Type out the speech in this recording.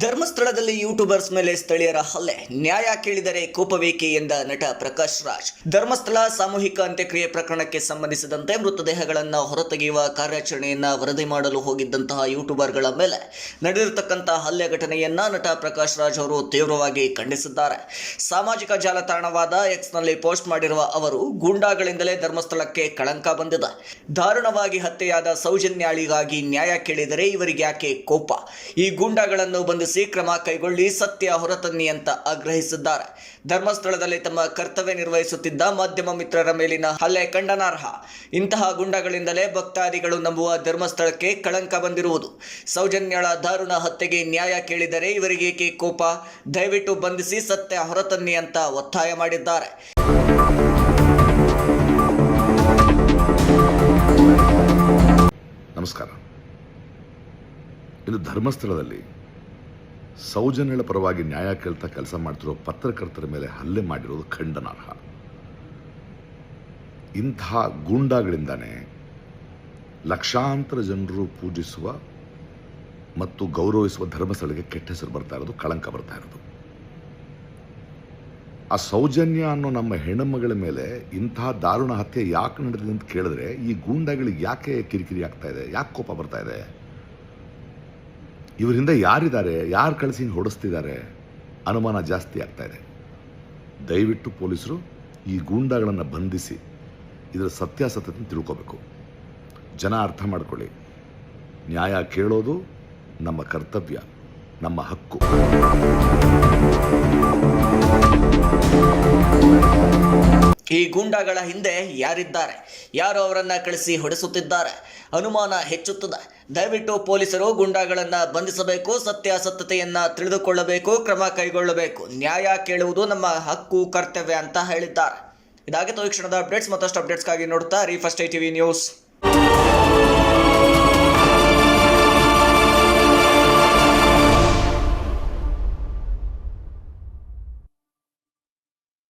ಧರ್ಮಸ್ಥಳದಲ್ಲಿ ಯೂಟ್ಯೂಬರ್ಸ್ ಮೇಲೆ ಸ್ಥಳೀಯರ ಹಲ್ಲೆ. ನ್ಯಾಯ ಕೇಳಿದರೆ ಕೋಪವೇಕೆ ಎಂದ ನಟ ಪ್ರಕಾಶ್ ರಾಜ್. ಧರ್ಮಸ್ಥಳ ಸಾಮೂಹಿಕ ಅಂತ್ಯಕ್ರಿಯೆ ಪ್ರಕರಣಕ್ಕೆ ಸಂಬಂಧಿಸಿದಂತೆ ಮೃತದೇಹಗಳನ್ನು ಹೊರತೆಗೆಯುವ ಕಾರ್ಯಾಚರಣೆಯನ್ನ ವರದಿ ಮಾಡಲು ಹೋಗಿದ್ದಂತಹ ಯೂಟ್ಯೂಬರ್ಗಳ ಮೇಲೆ ನಡೆದಿರತಕ್ಕಂತಹ ಹಲ್ಲೆ ಘಟನೆಯನ್ನ ನಟ ಪ್ರಕಾಶ್ ರಾಜ್ ಅವರು ತೀವ್ರವಾಗಿ ಖಂಡಿಸಿದ್ದಾರೆ. ಸಾಮಾಜಿಕ ಜಾಲತಾಣವಾದ ಎಕ್ಸ್ನಲ್ಲಿ ಪೋಸ್ಟ್ ಮಾಡಿರುವ ಅವರು ಗೂಂಡಾಗಳಿಂದಲೇ ಧರ್ಮಸ್ಥಳಕ್ಕೆ ಕಳಂಕ ಬಂದಿದೆ. ದಾರುಣವಾಗಿ ಹತ್ಯೆಯಾದ ಸೌಜನ್ಯಾಳಿಗಾಗಿ ನ್ಯಾಯ ಕೇಳಿದರೆ ಇವರಿಗೆ ಯಾಕೆ ಕೋಪ? ಈ ಗೂಂಡಾಗಳನ್ನು ಬಂಧಿಸಿ ಕ್ರಮ ಕೈಗೊಳ್ಳಿ, ಸತ್ಯ ಹೊರತನ್ನಿ ಅಂತ ಆಗ್ರಹಿಸಿದ್ದಾರೆ. ಧರ್ಮಸ್ಥಳದಲ್ಲಿ ತಮ್ಮ ಕರ್ತವ್ಯ ನಿರ್ವಹಿಸುತ್ತಿದ್ದ ಮಾಧ್ಯಮ ಮಿತ್ರರ ಮೇಲಿನ ಹಲ್ಲೆ ಖಂಡನಾರ್ಹ. ಇಂತಹ ಗುಂಡಗಳಿಂದಲೇ ಭಕ್ತಾದಿಗಳು ನಂಬುವ ಧರ್ಮಸ್ಥಳಕ್ಕೆ ಕಳಂಕ ಬಂದಿರುವುದು. ಸೌಜನ್ಯಳ ದಾರುಣ ಹತ್ಯೆಗೆ ನ್ಯಾಯ ಕೇಳಿದರೆ ಇವರಿಗೇಕೆ ಕೋಪ? ದಯವಿಟ್ಟು ಬಂಧಿಸಿ, ಸತ್ಯ ಹೊರತನ್ನಿ ಅಂತ ಒತ್ತಾಯ ಮಾಡಿದ್ದಾರೆ. ನಮಸ್ಕಾರ. ಇದು ಧರ್ಮಸ್ಥಳದಲ್ಲಿ ಸೌಜನ್ಯಗಳ ಪರವಾಗಿ ನ್ಯಾಯ ಕೇಳ್ತಾ ಕೆಲಸ ಮಾಡ್ತಿರೋ ಪತ್ರಕರ್ತರ ಮೇಲೆ ಹಲ್ಲೆ ಮಾಡಿರೋದು ಖಂಡನಾರ್ಹ. ಇಂತಹ ಗೂಂಡಾಗಳಿಂದಾನೆ ಲಕ್ಷಾಂತರ ಜನರು ಪೂಜಿಸುವ ಮತ್ತು ಗೌರವಿಸುವ ಧರ್ಮಸ್ಥಳಕ್ಕೆ ಕೆಟ್ಟ ಹೆಸರು ಬರ್ತಾ ಇರೋದು, ಕಳಂಕ ಬರ್ತಾ ಇರೋದು. ಆ ಸೌಜನ್ಯ ಅನ್ನೋ ನಮ್ಮ ಹೆಣ್ಣುಮಗಳ ಮೇಲೆ ಇಂತಹ ದಾರುಣ ಹತ್ಯೆ ಯಾಕೆ ನಡೆದಿದೆ ಅಂತ ಕೇಳಿದ್ರೆ ಈ ಗೂಂಡಾಗಳಿಗೆ ಯಾಕೆ ಕಿರಿಕಿರಿ ಆಗ್ತಾ ಇದೆ, ಯಾಕೆ ಕೋಪ ಬರ್ತಾ ಇದೆ? ಇವರಿಂದ ಯಾರಿದ್ದಾರೆ, ಯಾರು ಕಳಿಸಿ ಹೊಡಿಸ್ತಿದ್ದಾರೆ? ಅನುಮಾನ ಜಾಸ್ತಿ ಆಗ್ತಾ ಇದೆ. ದಯವಿಟ್ಟು ಪೊಲೀಸರು ಈ ಗೂಂಡಾಗಳನ್ನು ಬಂಧಿಸಿ ಇದರ ಸತ್ಯಾಸತ್ಯತೆ ತಿಳ್ಕೋಬೇಕು. ಜನ ಅರ್ಥ ಮಾಡ್ಕೊಳ್ಳಿ. ನ್ಯಾಯ ಕೇಳೋದು ನಮ್ಮ ಕರ್ತವ್ಯ, ನಮ್ಮ ಹಕ್ಕು. ಈ ಗೂಂಡಾಗಳ ಹಿಂದೆ ಯಾರಿದ್ದಾರೆ? ಯಾರು ಅವರನ್ನು ಕಳಿಸಿ ಹೊಡೆಸುತ್ತಿದ್ದಾರೆ? ಅನುಮಾನ ಹೆಚ್ಚುತ್ತದೆ. ದಯವಿಟ್ಟು ಪೊಲೀಸರು ಗೂಂಡಾಗಳನ್ನ ಬಂಧಿಸಬೇಕು, ಸತ್ಯಾಸತ್ಯತೆಯನ್ನು ತಿಳಿದುಕೊಳ್ಳಬೇಕು, ಕ್ರಮ ಕೈಗೊಳ್ಳಬೇಕು. ನ್ಯಾಯ ಕೇಳುವುದು ನಮ್ಮ ಹಕ್ಕು, ಕರ್ತವ್ಯ ಅಂತ ಹೇಳಿದ್ದಾರೆ. ಇದಾಗಿತ್ತು ಈ ಕ್ಷಣದ ಅಪ್ಡೇಟ್ಸ್. ಮತ್ತಷ್ಟು ಅಪ್ಡೇಟ್ಸ್ಗಾಗಿ ನೋಡ್ತಾ ರೀ ಫಸ್ಟ್ ಐ ಟಿವಿ ನ್ಯೂಸ್.